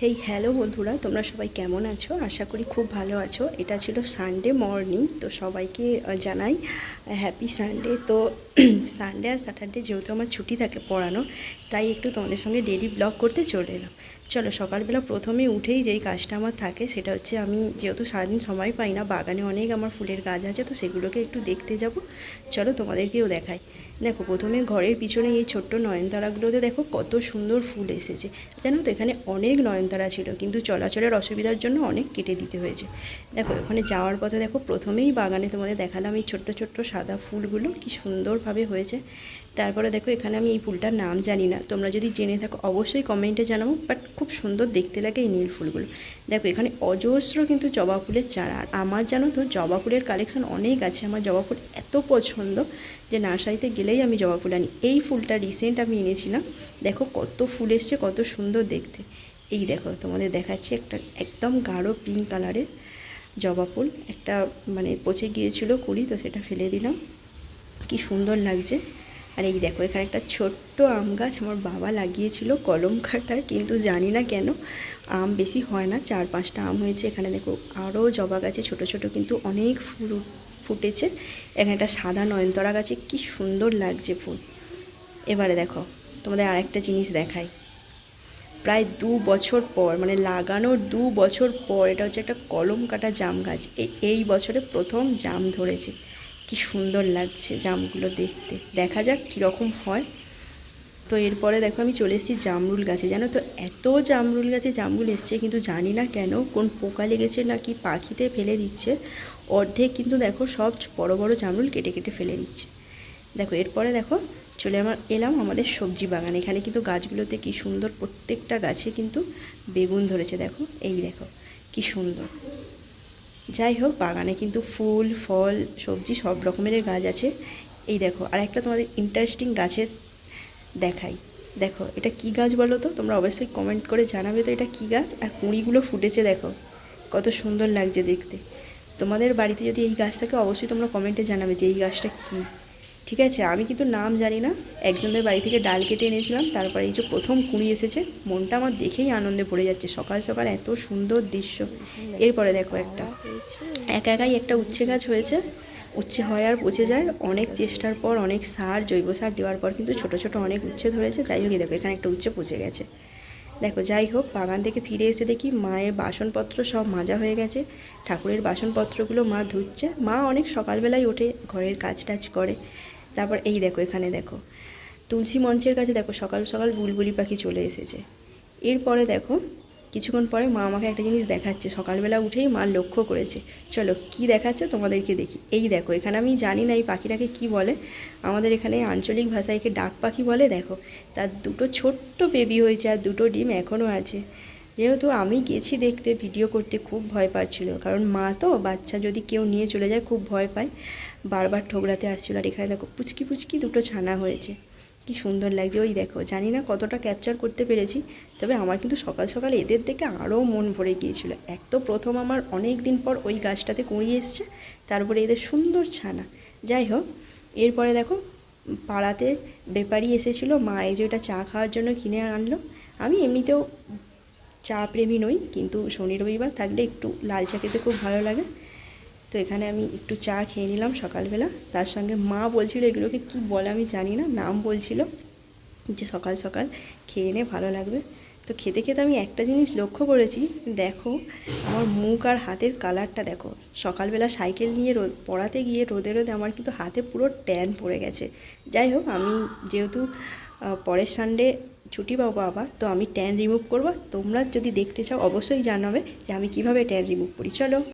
Hey hello বন্ধুরা, তোমরা সবাই কেমন আছো? আশা করি খুব ভালো আছো। এটা ছিল সানডে মর্নিং তো সবাইকে জানাই হ্যাপি সানডে তো সানডে আর স্যাটারডে যেহেতু আমার ছুটি থাকে পড়ানো তাই একটু তোমাদের সঙ্গে ডেলি ব্লগ করতে চলে এলাম। চলো সকালবেলা প্রথমে উঠেই যেই কাজটা আমার থাকে সেটা হচ্ছে আমি যেহেতু সারাদিন সময় পাই না, বাগানে অনেক আমার ফুলের গাছ আছে তো সেগুলোকে একটু দেখতে যাব। চলো তোমাদেরকেও দেখাই। দেখো প্রথমে ঘরের পিছনে এই ছোট্ট নয়নতারাগুলোতে দেখো কত সুন্দর ফুল এসেছে। জানো তো এখানে অনেক নয়নতারা ছিল কিন্তু চলাচলের অসুবিধার জন্য অনেক কেটে দিতে হয়েছে। দেখো ওখানে যাওয়ার পথে দেখো প্রথমেই বাগানে তোমাদের দেখালাম এই ছোট্ট ছোট্ট সাদা ফুলগুলো কি সুন্দরভাবে হয়েছে। তারপরে দেখো এখানে আমি এই ফুলটার নাম জানি না, তোমরা যদি জেনে থাকো অবশ্যই কমেন্টে জানাব বাট খুব সুন্দর দেখতে লাগে এই নীল ফুলগুলো। দেখো, এখানে অজস্র কিন্তু জবা ফুলের চারা। আর আমার জানো তো, জবা ফুলের কালেকশন অনেক আছে। আমার জবা ফুল এত পছন্দ যে নার্সারিতে গেলেই আমি জবা ফুল আনি। এই ফুলটা রিসেন্ট আমি এনেছিলাম। দেখো, কত ফুল এসছে, কত সুন্দর দেখতে। এই দেখো, তোমাদের দেখাচ্ছি একটা একদম গাঢ় পিঙ্ক কালারের জবা ফুল। একটা মানে পচে গিয়েছিল কুড়ি, তো সেটা ফেলে দিলাম। কি সুন্দর লাগছে। আর এই দেখো, এখানে একটা ছোট্ট আম গাছ। আমার বাবা লাগিয়েছিল কলম কাটায় কিন্তু জানি না কেন আম বেশি হয় না। চার পাঁচটা আম হয়েছে এখানে, দেখো। আরও জবা গাছে ছোট ছোট কিন্তু অনেক ফুল ফুটেছে। এখানে একটা সাদা নয়নতরা গাছে কি সুন্দর লাগছে ফুল। এবারে দেখো, তোমাদের আরেকটা জিনিস দেখাই। প্রায় দু বছর পর মানে লাগানোর দু বছর পর, এটা হচ্ছে একটা কলম কাটা জাম গাছ। এই এই বছরে প্রথম জাম ধরেছে। কি সুন্দর লাগছে জামগুলো দেখতে। দেখা যাক কীরকম হয়। তো এরপরে দেখো আমি চলে এসেছি জামরুল গাছে। জানো তো এত জামরুল গাছে জামরুল এসছে কিন্তু জানি না কেন কোন পোকা লেগেছে না কি পাখিতে ফেলে দিচ্ছে। অর্ধেক কিন্তু দেখো সব বড় বড় জামরুল কেটে কেটে ফেলে দিচ্ছে। দেখো এরপরে দেখো চলে আমার এলাম আমাদের সবজি বাগান। এখানে কিন্তু গাছগুলোতে কি সুন্দর প্রত্যেকটা গাছে কিন্তু বেগুন ধরেছে। দেখো এই দেখো কি সুন্দর। যাই হোক, বাগানে কিন্তু ফুল, ফল, সবজি সব রকমের গাছ আছে। এই দেখো, আর একটা তোমাদের ইন্টারেস্টিং গাছের দেখাই। দেখো, এটা কি গাছ বলো তো? তোমরা অবশ্যই কমেন্ট করে জানাবে তো এটা কি গাছ? আর কুঁড়িগুলো ফুটেছে, দেখো। কত সুন্দর লাগছে দেখতে। তোমাদের বাড়িতে যদি এই গাছ থাকে, অবশ্যই তোমরা কমেন্টে জানাবে যে এই গাছটা কী। ঠিক আছে, আমি কিন্তু নাম জানি না। একজনের বাড়ি থেকে ডাল কেটে এনেছিলাম, তারপরে এই যে প্রথম কুঁড়ি এসেছে, মনটা আমার দেখেই আনন্দে পড়ে যাচ্ছে। সকাল সকাল এত সুন্দর দৃশ্য। এরপরে দেখো একটা। একা একাই একটা উচ্ছে গাছ হয়েছে। উচ্ছে হয় আর পচে যায়। অনেক চেষ্টার পর, অনেক সার, জৈব সার দেওয়ার পর কিন্তু ছোট ছোট অনেক উচ্ছে ধরেছে। যাই হোক দেখো, এখানে একটা উচ্ছে পচে গেছে। দেখো, যাই হোক, বাগান থেকে ফিরে এসে দেখি মায়ের বাসনপত্র সব মাজা হয়ে গেছে। ঠাকুরের বাসনপত্রগুলো মা ধুচ্ছে। মা অনেক সকালবেলায় ওঠে, ঘরের কাজ টাজ করে। তারপর এই দেখো, এখানে দেখো। তুলসী মঞ্চের কাছে দেখো, সকাল সকাল বুলবুলি পাখি চলে এসেছে। এরপরে দেখো, কিছুক্ষণ পরে মা আমাকে একটা জিনিস দেখাচ্ছে। সকালবেলা উঠেই মা লক্ষ্য করেছে। চলো, কি দেখাচ্ছে তোমাদেরকে দেখি। এই দেখো, এখানে আমি জানি না এই পাখিটাকে কি বলে। আমাদের এখানে আঞ্চলিক ভাষায় একে ডাক পাখি বলে, দেখো। তার দুটো ছোট্ট বেবি হয়েছে আর দুটো ডিম এখনও আছে। যেহেতু আমি গেছি দেখতে ভিডিও করতে খুব ভয় পাচ্ছিল। কারণ মা তো, বাচ্চা যদি কেউ নিয়ে চলে যায়, খুব ভয় পায়। বারবার ঠোকরাতে আসছিল আর এখানে দেখো পুচকি পুচকি দুটো ছানা হয়েছে। কি সুন্দর লাগছে। ওই দেখো, জানি না কতটা ক্যাপচার করতে পেরেছি, তবে আমার কিন্তু সকাল সকাল এদের দেখে আরও মন ভরে গিয়েছিল। এক তো প্রথম আমার অনেক দিন পর ওই গাছটাতে কুড়িয়ে এসছে, তারপরে এদের সুন্দর ছানা। যাই হোক, এরপরে দেখো, পাড়াতে ব্যাপারী এসেছিল, মা এই যে ওটা চা খাওয়ার জন্য কিনে আনলো। আমি এমনিতেও চা প্রেমী নই, কিন্তু শনি রবিবার থাকলে একটু লাল চা খেতে খুব ভালো লাগে। তো এখানে আমি একটু চা খেয়ে নিলাম সকালবেলা। তার সঙ্গে মা বলছিল এগুলোকে কি বলে আমি জানি না, নাম বলছিল। যে সকাল সকাল খেয়ে নে, ভালো লাগবে। তো খেতে খেতে আমি একটা জিনিস লক্ষ্য করেছি, দেখো আমার মুখ আর হাতের কালারটা দেখো। সকালবেলা সাইকেল নিয়ে রোদ, পড়াতে গিয়ে রোদে রোদে আমার কিন্তু হাতে পুরো ট্যান পড়ে গেছে। যাই হোক, আমি যেহেতু পরের সানডে ছুটি পাবো আবার, তো আমি ট্যান রিমুভ করব। তোমরা যদি দেখতে চাও, অবশ্যই জানাবে যে আমি কীভাবে ট্যান রিমুভ করি। চলো।